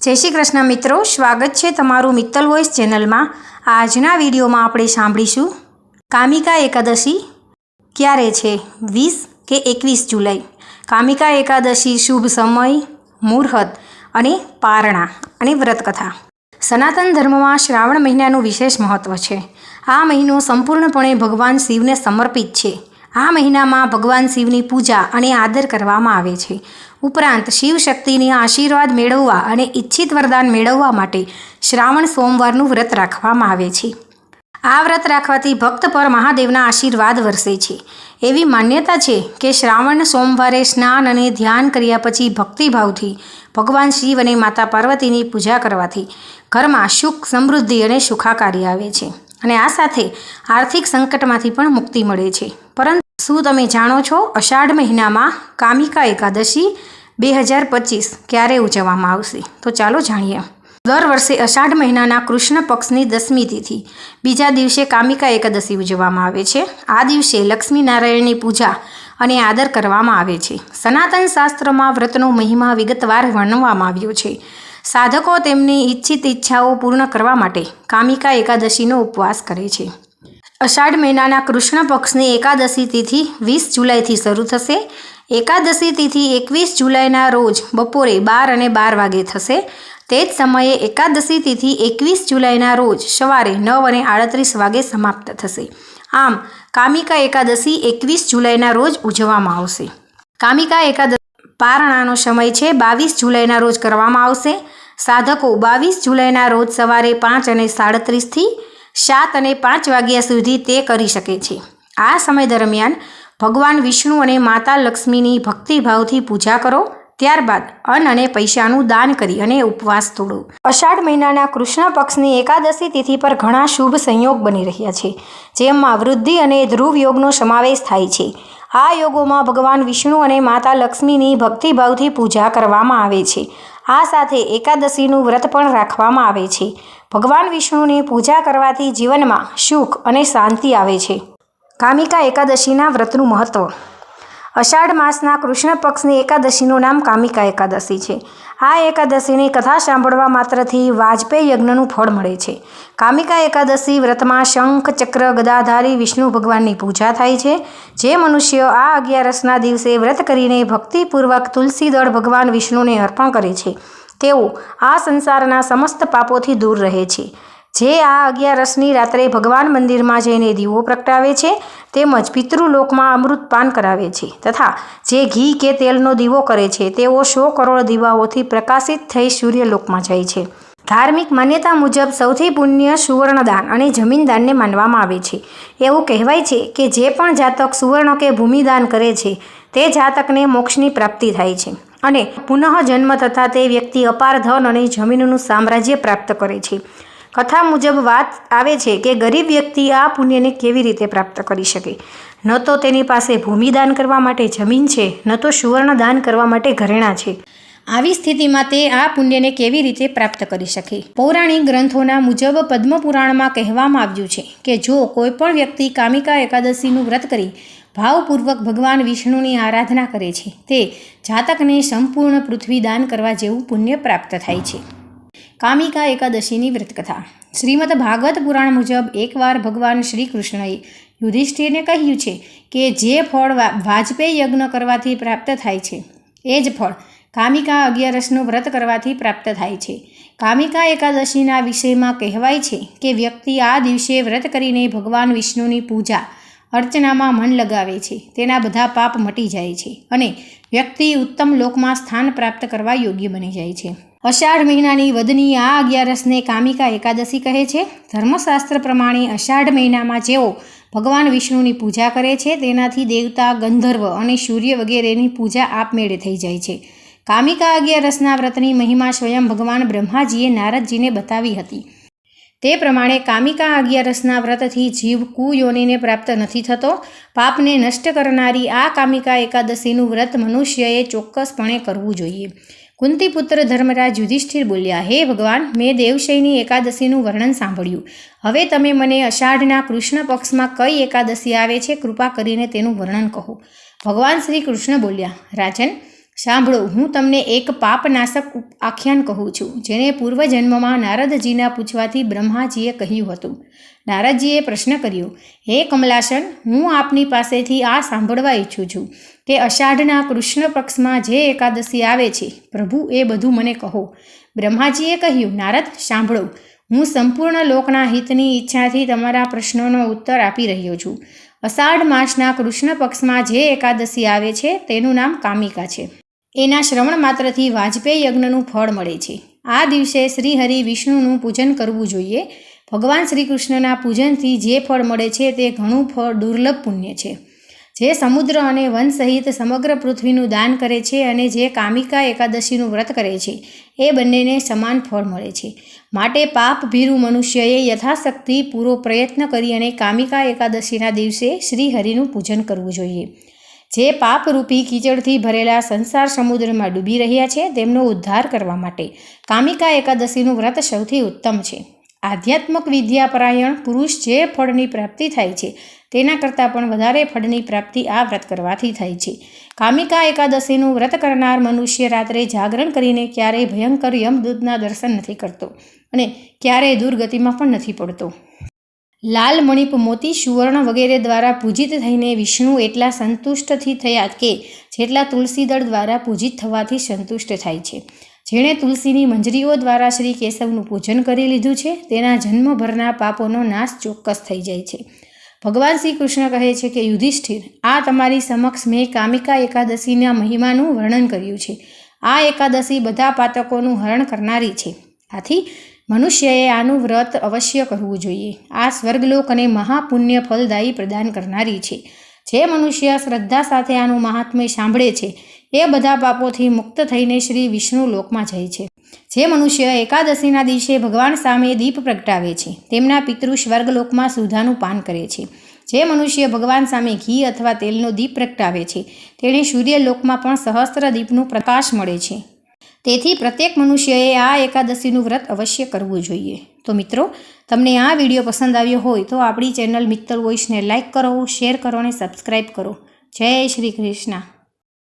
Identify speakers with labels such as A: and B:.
A: જય શ્રી કૃષ્ણ મિત્રો, સ્વાગત છે તમારું મિત્તલ વોઇસ ચેનલમાં. આજના વિડીયોમાં આપણે સાંભળીશું, કામિકા એકાદશી ક્યારે છે? વીસ કે એકવીસ જુલાઈ? કામિકા એકાદશી શુભ સમય, મુહૂર્ત અને પારણા અને વ્રતકથા. સનાતન ધર્મમાં શ્રાવણ મહિનાનું વિશેષ મહત્ત્વ છે. આ મહિનો સંપૂર્ણપણે ભગવાન શિવને સમર્પિત છે. આ મહિનામાં ભગવાન શિવની પૂજા અને આદર કરવામાં આવે છે. ઉપરાંત શિવ શક્તિની આશીર્વાદ મેળવવા અને ઈચ્છિત વરદાન મેળવવા માટે શ્રાવણ સોમવારનું વ્રત રાખવામાં આવે છે. આ વ્રત રાખવાથી ભક્ત પર મહાદેવના આશીર્વાદ વરસે છે. એવી માન્યતા છે કે શ્રાવણ સોમવારે સ્નાન અને ધ્યાન કર્યા પછી ભક્તિભાવથી ભગવાન શિવ અને માતા પાર્વતીની પૂજા કરવાથી ઘરમાં સુખ, સમૃદ્ધિ અને સુખાકારી આવે છે. અને આ સાથે આર્થિક સંકટમાંથી પણ મુક્તિ મળે છે. પરંતુ શું તમે જાણો છો? અષાઢ મહિનામાં કામિકા એકાદશી બે હજાર પચીસ ક્યારે ઉજવવામાં આવશે? તો ચાલો જાણીએ. દર વર્ષે અષાઢ મહિનાના કૃષ્ણ પક્ષની દસમી તિથિ, બીજા દિવસે કામિકા એકાદશી ઉજવવામાં આવે છે. આ દિવસે લક્ષ્મી નારાયણની પૂજા અને આદર કરવામાં આવે છે. સનાતન શાસ્ત્રમાં વ્રતનો મહિમા વિગતવાર વર્ણવવામાં આવ્યો છે. સાધકો તેમની ઈચ્છિત ઈચ્છાઓ પૂર્ણ કરવા માટે કામિકા એકાદશીનો ઉપવાસ કરે છે. અષાઢ મહિનાના કૃષ્ણ પક્ષની એકાદશી તિથિ વીસ જુલાઈથી શરૂ થશે. એકાદશી તિથિ એકવીસ જુલાઈના રોજ બપોરે બાર અને બાર વાગે થશે. તે જ સમયે એકાદશી તિથિ એકવીસ જુલાઈના રોજ સવારે નવ અને આડત્રીસ વાગે સમાપ્ત થશે. આમ, કામિકા એકાદશી એકવીસ જુલાઈના રોજ ઉજવવામાં આવશે. કામિકા એકાદશી પારણાનો સમય છે, બાવીસ જુલાઈના રોજ કરવામાં આવશે. સાધકો બાવીસ જુલાઈના રોજ સવારે પાંચ અને સાડત્રીસથી સાત અને પાંચ વાગ્યા સુધી તે કરી શકે છે. આ સમય દરમિયાન ભગવાન વિષ્ણુ અને માતા લક્ષ્મીની ભક્તિભાવથી પૂજા કરો, ત્યારબાદ અન્ન અને પૈસાનું દાન કરી અને ઉપવાસ તોડો. અષાઢ મહિનાના કૃષ્ણ પક્ષની એકાદશી તિથિ પર ઘણા શુભ સંયોગ બની રહ્યા છે, જેમાં વૃદ્ધિ અને ધ્રુવ યોગનો સમાવેશ થાય છે. આ યોગોમાં ભગવાન વિષ્ણુ અને માતા લક્ષ્મીની ભક્તિભાવથી પૂજા કરવામાં આવે છે. આ સાથે એકાદશીનું વ્રત પણ રાખવામાં આવે છે. ભગવાન વિષ્ણુની પૂજા કરવાથી જીવનમાં સુખ અને શાંતિ આવે છે. કામિકા એકાદશીના વ્રતનું મહત્ત્વ અષાઢ માસના કૃષ્ણ પક્ષની એકાદશીનું નામ કામિકા એકાદશી છે. આ એકાદશીની કથા સાંભળવા માત્રથી વાજપેયી યજ્ઞનું ફળ મળે છે. કામિકા એકાદશી વ્રતમાં શંખ, ચક્ર, ગદાધારી, વિષ્ણુ ભગવાનની પૂજા થાય છે. જે મનુષ્ય આ અગિયારસના દિવસે વ્રત કરીને ભક્તિપૂર્વક તુલસી દળ ભગવાન વિષ્ણુને અર્પણ કરે છે. તેઓ આ સંસારના સમસ્ત પાપોથી દૂર રહે છે. જે આ અગિયારસની રાત્રે ભગવાન મંદિરમાં જઈને દીવો પ્રગટાવે છે, તેમજ પિતૃલોકમાં અમૃત પાન કરાવે છે, તથા જે ઘી કે તેલનો દીવો કરે છે, તેઓ સો કરોડ દીવાઓથી પ્રકાશિત થઈ સૂર્યલોકમાં જાય છે. ધાર્મિક માન્યતા મુજબ સૌથી પુણ્ય સુવર્ણદાન અને જમીનદાનને માનવામાં આવે છે. એવું કહેવાય છે કે જે પણ જાતક સુવર્ણ કે ભૂમિદાન કરે છે, તે જાતકને મોક્ષની પ્રાપ્તિ થાય છે અને પુનઃ જન્મ થતાં તે વ્યક્તિ અપાર ધન અને જમીનનું સામ્રાજ્ય પ્રાપ્ત કરે છે. કથા મુજબ વાત આવે છે કે ગરીબ વ્યક્તિ આ પુણ્યને કેવી રીતે પ્રાપ્ત કરી શકે? ન તો તેની પાસે ભૂમિદાન કરવા માટે જમીન છે, ન તો સુવર્ણ દાન કરવા માટે ઘરેણાં છે. આવી સ્થિતિમાં તે આ પુણ્યને કેવી રીતે પ્રાપ્ત કરી શકે? પૌરાણિક ગ્રંથોના મુજબ પદ્મપુરાણમાં કહેવામાં આવ્યું છે કે જો કોઈ પણ વ્યક્તિ કામિકા એકાદશીનું વ્રત કરી ભાવપૂર્વક ભગવાન વિષ્ણુની આરાધના કરે છે, તે જાતકને સંપૂર્ણ પૃથ્વી દાન કરવા જેવું પુણ્ય પ્રાપ્ત થાય છે. કામિકા એકાદશીની વ્રતકથા. શ્રીમદ ભાગવત પુરાણ મુજબ એકવાર ભગવાન શ્રી કૃષ્ણએ યુધિષ્ઠિરને કહ્યું છે કે જે ફળ વાજપેયી યજ્ઞ કરવાથી પ્રાપ્ત થાય છે, એ જ ફળ કામિકા અગિયારસનું વ્રત કરવાથી પ્રાપ્ત થાય છે. કામિકા એકાદશીના વિષયમાં કહેવાય છે કે વ્યક્તિ આ દિવસે વ્રત કરીને ભગવાન વિષ્ણુની પૂજા, અર્ચનામાં મન લગાવે છે. તેના બધા પાપ મટી જાય છે અને વ્યક્તિ ઉત્તમ લોકમાં સ્થાન પ્રાપ્ત કરવા યોગ્ય બની જાય છે. અષાઢ મહિનાની વધની આ અગિયારસને કામિકા એકાદશી કહે છે. ધર્મશાસ્ત્ર પ્રમાણે અષાઢ મહિનામાં જેઓ ભગવાન વિષ્ણુની પૂજા કરે છે, તેનાથી દેવતા, ગંધર્વ અને સૂર્ય વગેરેની પૂજા આપમેળે થઈ જાય છે. કામિકા અગિયારસના વ્રતની મહિમા સ્વયં ભગવાન બ્રહ્માજીએ નારદજીને બતાવી હતી. તે પ્રમાણે કામિકા અગિયારસના વ્રતથી જીવ કુયોનિને પ્રાપ્ત નથી થતો. પાપને નષ્ટ કરનારી આ કામિકા એકાદશીનું વ્રત મનુષ્યએ ચોક્કસપણે કરવું જોઈએ. કુંતીપુત્ર ધર્મરાજ યુધિષ્ઠિર બોલ્યા, હે ભગવાન, મેં દેવશયની એકાદશીનું વર્ણન સાંભળ્યું. હવે તમે મને અષાઢના કૃષ્ણ પક્ષમાં કઈ એકાદશી આવે છે કૃપા કરીને તેનું વર્ણન કહો. ભગવાન શ્રી કૃષ્ણ બોલ્યા, રાજન સાંભળો, હું તમને એક પાપનાશક આખ્યાન કહું છું, જેને પૂર્વજન્મમાં નારદજીના પૂછવાથી બ્રહ્માજીએ કહ્યું હતું. નારદજીએ પ્રશ્ન કર્યો, હે કમલાસન, હું આપની પાસેથી આ સાંભળવા ઈચ્છું છું કે અષાઢના કૃષ્ણ પક્ષમાં જે એકાદશી આવે છે, પ્રભુ એ બધું મને કહો. બ્રહ્માજીએ કહ્યું, નારદ, સાંભળો, હું સંપૂર્ણ લોકના હિતની ઈચ્છાથી તમારા પ્રશ્નોનો ઉત્તર આપી રહ્યો છું. અષાઢ માસના કૃષ્ણ પક્ષમાં જે એકાદશી આવે છે, તેનું નામ કામિકા છે. એના શ્રવણ માત્રથી વાજપેયી યજ્ઞનું ફળ મળે છે. આ દિવસે શ્રી હરિ વિષ્ણુનું પૂજન કરવું જોઈએ. ભગવાન શ્રી કૃષ્ણના પૂજનથી જે ફળ મળે છે તે ઘણું ફળ દુર્લભ પુણ્ય છે. જે સમુદ્ર અને વન સહિત સમગ્ર પૃથ્વીનું દાન કરે છે અને જે કામિકા એકાદશીનું વ્રત કરે છે, એ બંનેને સમાન ફળ મળે છે. માટે પાપ ભીરુ મનુષ્યએ યથાશક્તિ પૂરો પ્રયત્ન કરી અને કામિકા એકાદશીના દિવસે શ્રીહરિનું પૂજન કરવું જોઈએ. જે પાપરૂપી કીચડથી ભરેલા સંસાર સમુદ્રમાં ડૂબી રહ્યા છે, તેમનો ઉદ્ધાર કરવા માટે કામિકા એકાદશીનું વ્રત સૌથી ઉત્તમ છે. આધ્યાત્મક વિદ્યાપરાયણ પુરુષ જે ફળની પ્રાપ્તિ થાય છે, તેના કરતાં પણ વધારે ફળની પ્રાપ્તિ આ વ્રત કરવાથી થાય છે. કામિકા એકાદશીનું વ્રત કરનાર મનુષ્ય રાત્રે જાગરણ કરીને ક્યારેય ભયંકર યમદૂતના દર્શન નથી કરતો અને ક્યારેય દુર્ગતિમાં પણ નથી પડતો. લાલ મણિપ મોતી સુવર્ણ વગેરે દ્વારા પૂજિત થઈને વિષ્ણુ એટલા સંતુષ્ટથી થયા કે જેટલા તુલસીદળ દ્વારા પૂજિત થવાથી સંતુષ્ટ થાય છે. જેણે તુલસીની મંજરીઓ દ્વારા શ્રી કેશવનું પૂજન કરી લીધું છે, તેના જન્મભરના પાપોનો નાશ ચોક્કસ થઈ જાય છે. ભગવાન શ્રી કૃષ્ણ કહે છે કે, યુધિષ્ઠિર, આ તમારી સમક્ષ મેં કામિકા એકાદશીના મહિમાનું વર્ણન કર્યું છે. આ એકાદશી બધા પાતકોનું હરણ કરનારી છે. આથી મનુષ્યએ આનું વ્રત અવશ્ય કરવું જોઈએ. આ સ્વર્ગલોક અને મહાપુણ્ય ફલદાયી પ્રદાન કરનારી છે. જે મનુષ્ય શ્રદ્ધા સાથે આનું મહાત્મ્ય સાંભળે છે, એ બધા પાપોથી મુક્ત થઈને શ્રી વિષ્ણુ લોકમાં જાય છે. જે મનુષ્ય એકાદશીના દિવસે ભગવાન સામે દીપ પ્રગટાવે છે, તેમના પિતૃ સ્વર્ગલોકમાં સુધાનું પાન કરે છે. જે મનુષ્ય ભગવાન સામે ઘી અથવા તેલનો દીપ પ્રગટાવે છે, તેણે સૂર્યલોકમાં પણ સહસ્ત્ર દીપનું પ્રકાશ મળે છે. તેથી પ્રત્યેક મનુષ્યએ આ એકાદશીનું વ્રત અવશ્ય કરવું જોઈએ. તો મિત્રો, તમને આ વીડિયો પસંદ આવ્યો હોય તો આપણી ચેનલ મિત્તલ વોઇસને લાઇક કરો, શેર કરો અને સબસ્ક્રાઈબ કરો. જય શ્રી કૃષ્ણ.